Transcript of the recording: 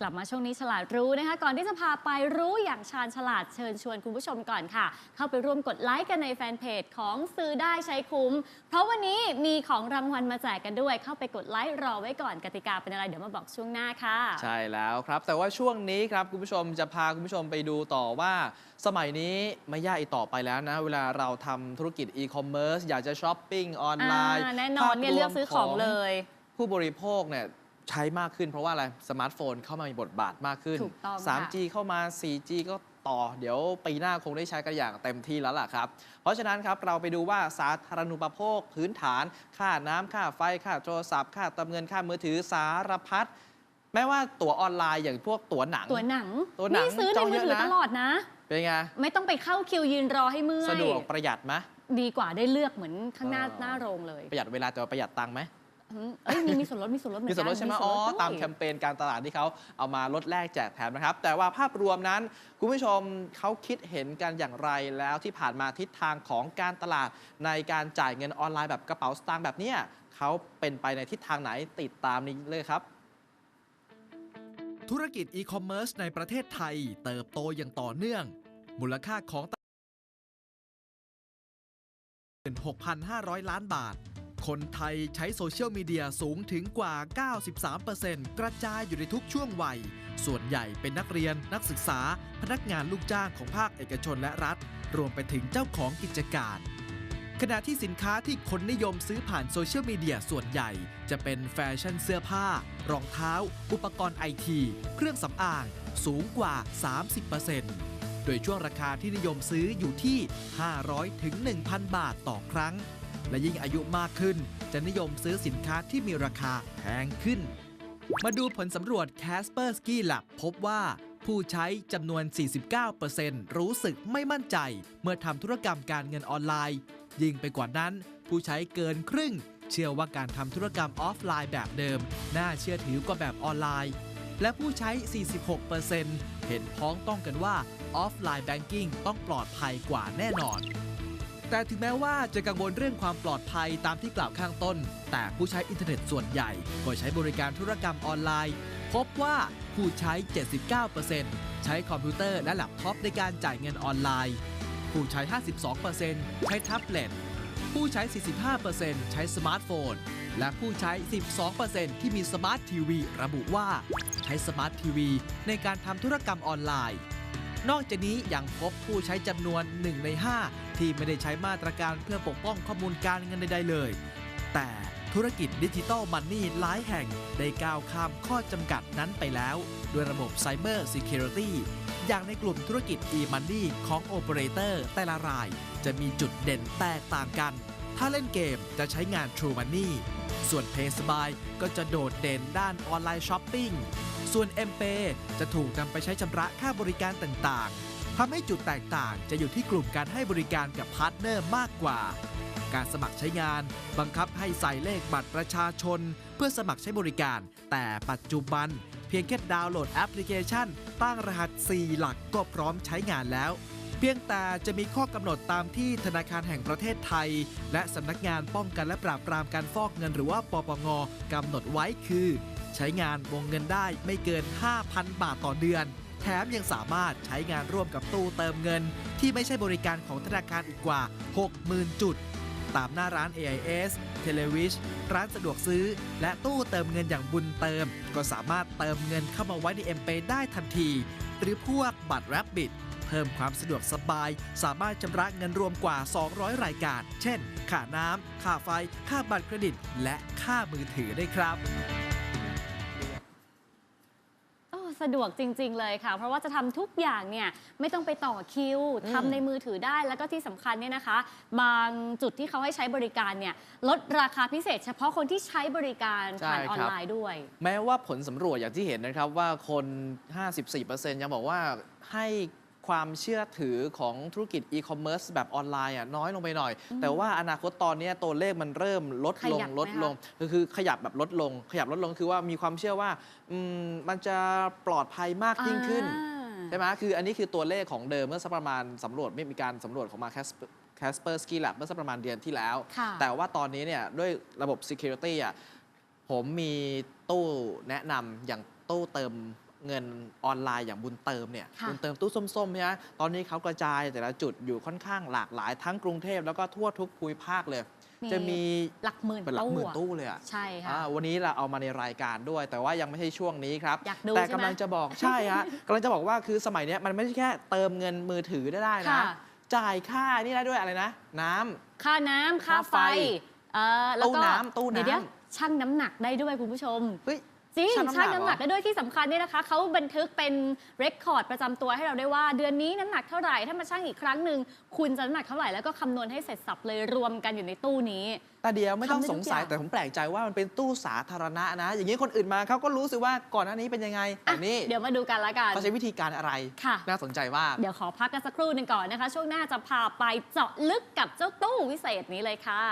กลับมาช่วงนี้ฉลาดรู้นะคะ ก่อนที่จะพาไปรู้อย่างชาญฉลาดเชิญชวนคุณผู้ชมก่อนค่ะ เข้าไปร่วมกดไลค์กันในแฟนเพจของซื้อได้ใช้คุ้ม เพราะวันนี้มีของรางวัลมาแจกกันด้วย เข้าไปกดไลค์รอไว้ก่อนกติกาเป็นอะไรเดี๋ยวมาบอกช่วงหน้าค่ะ ใช่แล้วครับ แต่ว่าช่วงนี้ครับคุณผู้ชมจะพาคุณผู้ชมไปดูต่อว่า สมัยนี้ไม่ยากอีกต่อไปแล้วนะ เวลาเราทำธุรกิจอีคอมเมิร์ซอยากจะช้อปปิ้งออนไลน์อ่าแน่นอนเนี่ยเลือกซื้อของเลย ผู้บริโภคเนี่ย ใช้มากขึ้นเพราะว่าอะไรสมาร์ทโฟนเข้ามามีบทบาทมากขึ้น ถูกต้องค่ะ 3G เข้ามา 4G ก็ต่อ เดี๋ยวปีหน้าคงได้ใช้กันอย่างเต็มที่แล้วล่ะครับ เพราะฉะนั้นครับเราไปดูว่าสาธารณูปโภค พื้นฐาน ค่าน้ำค่าไฟ ค่าโทรศัพท์ ค่าเติมเงินค่ามือถือสารพัดแม้ว่าตั๋วออนไลน์อย่างพวกตั๋วหนัง ตัวหนังตัวหนังนี่ซื้อในจองมืเยออะถือนะ ตลอดนะ เป็นไงไม่ต้องไปเข้าคิวยืนรอให้เมื่อยสะดวกประหยัดไหมดีกว่าได้เลือกเหมือนข้างหน้าเออ หน้าโรงเลย ประหยัดเวลาแต่ว่าประหยัดตังค์ไหม อืมเอ้ยมีมีส่วนลดมีส่วนลดเหมือนมีกันส่วนลดใช่ไหมส่วนอ๋อลดด้วยตามแคมเปญการตลาดที่เขาเอามาลดแลกแจกแถมนะครับ แต่ว่าภาพรวมนั้น คุณผู้ชมเขาคิดเห็นกันอย่างไรแล้วที่ผ่านมาทิศทางของการตลาดในการจ่ายเงินออนไลน์แบบกระเป๋าสตางค์แบบเนี้ยเขาเป็นไปในทิศทางไหนติดตามนี้เลยครับ ธุรกิจอีคอมเมิร์ซในประเทศไทย เติบโตอย่างต่อเนื่อง มูลค่าของตลาด6,500 ล้านบาท คนไทยใช้โซเชียลมีเดียสูงถึงกว่า 93%กระจายอยู่ในทุกช่วงวัย ส่วนใหญ่เป็นนักเรียนนักศึกษา พนักงานลูกจ้างของภาคเอกชนและรัฐ รวมไปถึงเจ้าของกิจการขณะที่สินค้าที่คนนิยมซื้อผ่านโซเชียลมีเดียส่วนใหญ่ จะเป็นแฟชั่นเสื้อผ้า รองเท้า อุปกรณ์ไอที เครื่องสำอาง สูงกว่า 30%โดยช่วงราคาที่นิยมซื้ออยู่ที่ 500-1,000 บาทต่อครั้ง และยิ่งอายุมากขึ้น จะนิยมซื้อสินค้าที่มีราคาแพงขึ้น มาดูผลสำรวจ Casper Ski Lab พบว่าผู้ใช้จำนวน 49%รู้สึกไม่มั่นใจ เมื่อทำธุรกรรมการเงินออนไลน์ ยิ่งไปกว่านั้น ผู้ใช้เกินครึ่ง เชื่อว่าการทำธุรกรรมออฟไลน์แบบเดิม น่าเชื่อถือกว่าแบบออนไลน์ และผู้ใช้ 46%เห็นพ้องต้องกันว่าออฟไลน์แบงกิ้งต้องปลอดภัยกว่าแน่นอน แต่ถึงแม้ว่าจะกังวลเรื่องความปลอดภัยตามที่กล่าวข้างต้น แต่ผู้ใช้อินเทอร์เน็ตส่วนใหญ่ ก็ใช้บริการธุรกรรมออนไลน์ พบว่าผู้ใช้ 79%ใช้คอมพิวเตอร์และแล็ปท็อปในการจ่ายเงินออนไลน์ ผู้ใช้ 52%ใช้แท็บเล็ต ผู้ใช้ 45%ใช้สมาร์ทโฟน และผู้ใช้ 12%ที่มีสมาร์ททีวีระบุว่า ใช้สมาร์ททีวีในการทำธุรกรรมออนไลน์ นอกจากนี้ยังพบผู้ใช้จำนวน 1 ใน 5 ที่ไม่ได้ใช้มาตรการเพื่อปกป้องข้อมูลการเงินใดๆเลย แต่ธุรกิจดิจิตอลมันนี่หลายแห่งได้ก้าวข้ามข้อจำกัดนั้นไปแล้ว ด้วยระบบ Cyber Security อย่างในกลุ่มธุรกิจ e-money ของโอเปอเรเตอร์แต่ละรายจะมีจุดเด่นแตกต่างกัน ถ้าเล่นเกมจะใช้งาน True Money ส่วน Pay สบายก็จะโดดเด่นด้านออนไลน์ช้อปปิ้ง ส่วน m p a y จะถูกนำไปใช้ชำระค่าบริการต่างๆทำให้จุดแตกต่างจะอยู่ที่กลุ่มการให้บริการกับพาร์ทเนอร์มากกว่า การสมัครใช้งาน บังคับให้ใส่เลขบัตรประชาชน เพื่อสมัครใช้บริการ แต่ปัจจุบัน เพียงแค่ดาวน์โหลดแอปพลิเคชัน ตั้งรหัส 4 หลักก็พร้อมใช้งานแล้ว เพียงแต่จะมีข้อกำหนดตามที่ธนาคารแห่งประเทศไทย และสำนักงานป้องกันและปราบปรามการฟอกเงินหรือว่าปปงกำหนดไว้คือ ใช้งานวงเงินได้ไม่เกิน 5,000 บาทต่อเดือน แถมยังสามารถใช้งานร่วมกับตู้เติมเงิน ที่ไม่ใช่บริการของธนาคารอีกกว่า 60,000 จุด ตามหน้าร้าน AIS เทเลวิชร้านสะดวกซื้อ และตู้เติมเงินอย่างบุญเติม ก็สามารถเติมเงินเข้ามาไว้ใน m p a y ได้ทันที หรือพวกบัตร Rabbit เพิ่มความสะดวกสบาย สามารถชำระเงินรวมกว่า 200 รายการ เช่น ค่าน้ำ ค่าไฟ ค่าบัตรเครดิต และค่ามือถือได้วยครับโอ้สะดวกจริง ๆ เลยค่ะ เพราะว่าจะทำทุกอย่างเนี่ยไม่ต้องไปต่อคิวทำในมือถือได้แล้วก็ที่สำคัญเนี่ยนะคะ บางจุดที่เขาให้ใช้บริการเนี่ยลดราคาพิเศษ เฉพาะคนที่ใช้บริการผ่านใช่ออนครับไลน์ด้วย แม้ว่าผลสำรวจอย่างที่เห็นนะครับว่าคน 54%ยังบอกว่าให้ ความเชื่อถือของธุรกิจอีคอมเมิร์ซแบบออนไลน์อะน้อยลงไปหน่อย แต่ว่าอนาคตตอนเนี้ยตัวเลขมันเริ่มลดลงขยับไหมลดลงก็คือขยับแบบลดลง ขยับลดลงคือว่ามีความเชื่อว่าอืมมันจะปลอดภัยมากยิ่งขึ้นอ่าใช่ไหมคืออันนี้คือตัวเลขของเดิมเมื่อสักประมาณสำรวจไม่มีการสำรวจของมา Casper Casper Ski Lab เมื่อสักประมาณเดือนที่แล้วค่ะแต่ว่าตอนนี้เนี่ยด้วยระบบ Security อะผมมีตู้แนะนำอย่างตู้เติม เงินออนไลน์อย่างบุญเติมเนี่ยค่ะบุญเติมตู้ส้มๆเนี่ยตอนนี้เขากระจายแต่ละจุดอยู่ค่อนข้างหลากหลายทั้งกรุงเทพแล้วก็ทั่วทุกภูมิภาคเลย จะมีหลักหมื่นเป็นหลักหมื่นอะตู้เลยอะใช่ค่ะอ่าวันนี้เราเอามาในรายการด้วย แต่ว่ายังไม่ใช่ช่วงนี้ครับอยากดูแต่ใช่ไหมกำลังจะบอกใช่ฮะกำลังจะบอกว่าคือสมัยเนี้ยมันไม่ใช่แค่เติมเงินมือถือได้ได้นะค่ะจ่ายค่านี่ได้ด้วยอะไรนะ น้ำค่าน้ำค่าค่าไฟไฟเอ่อแล้วก็ตู้น้ำตู้น้ำเดี๋ยวๆชั่งน้ำหนักได้ด้วยคุณผู้ชมเฮ้ย จริงชั่ชั่งงน้ำน้ำหหนันักกเหรอได้ด้วยที่สำคัญเนี่ยนะคะเขาบันทึกเป็นเรคคอร์ดประจำตัวให้เราได้ว่า เดือนนี้น้ำหนักเท่าไหร่ถ้ามาชั่งอีกครั้งหนึ่งคุณจะน้ำหนักเท่าไหร่แล้วก็คำนวณให้เสร็จสับเลยรวมกันอยู่ในตู้นี้ แต่เดียวไม่ต้องทำได้ทุสกงสัยอย่าง แต่ผมแปลกใจว่ามันเป็นตู้สาธารณะนะ อย่างนี้คนอื่นมาเขาก็รู้สึกว่าก่อนหน้านี้เป็นยังไงแต่อะนี่เดี๋ยวมาดูกันละกัน เขาใช้วิธีการอะไร ค่ะ น่าสนใจมาก เดี๋ยวขอพักกันสักครู่หนึ่งก่อนนะคะ ช่วงหน้าจะพาไปเจาะลึกกับเจ้าตู้วิเศษนี้เลยค่ะ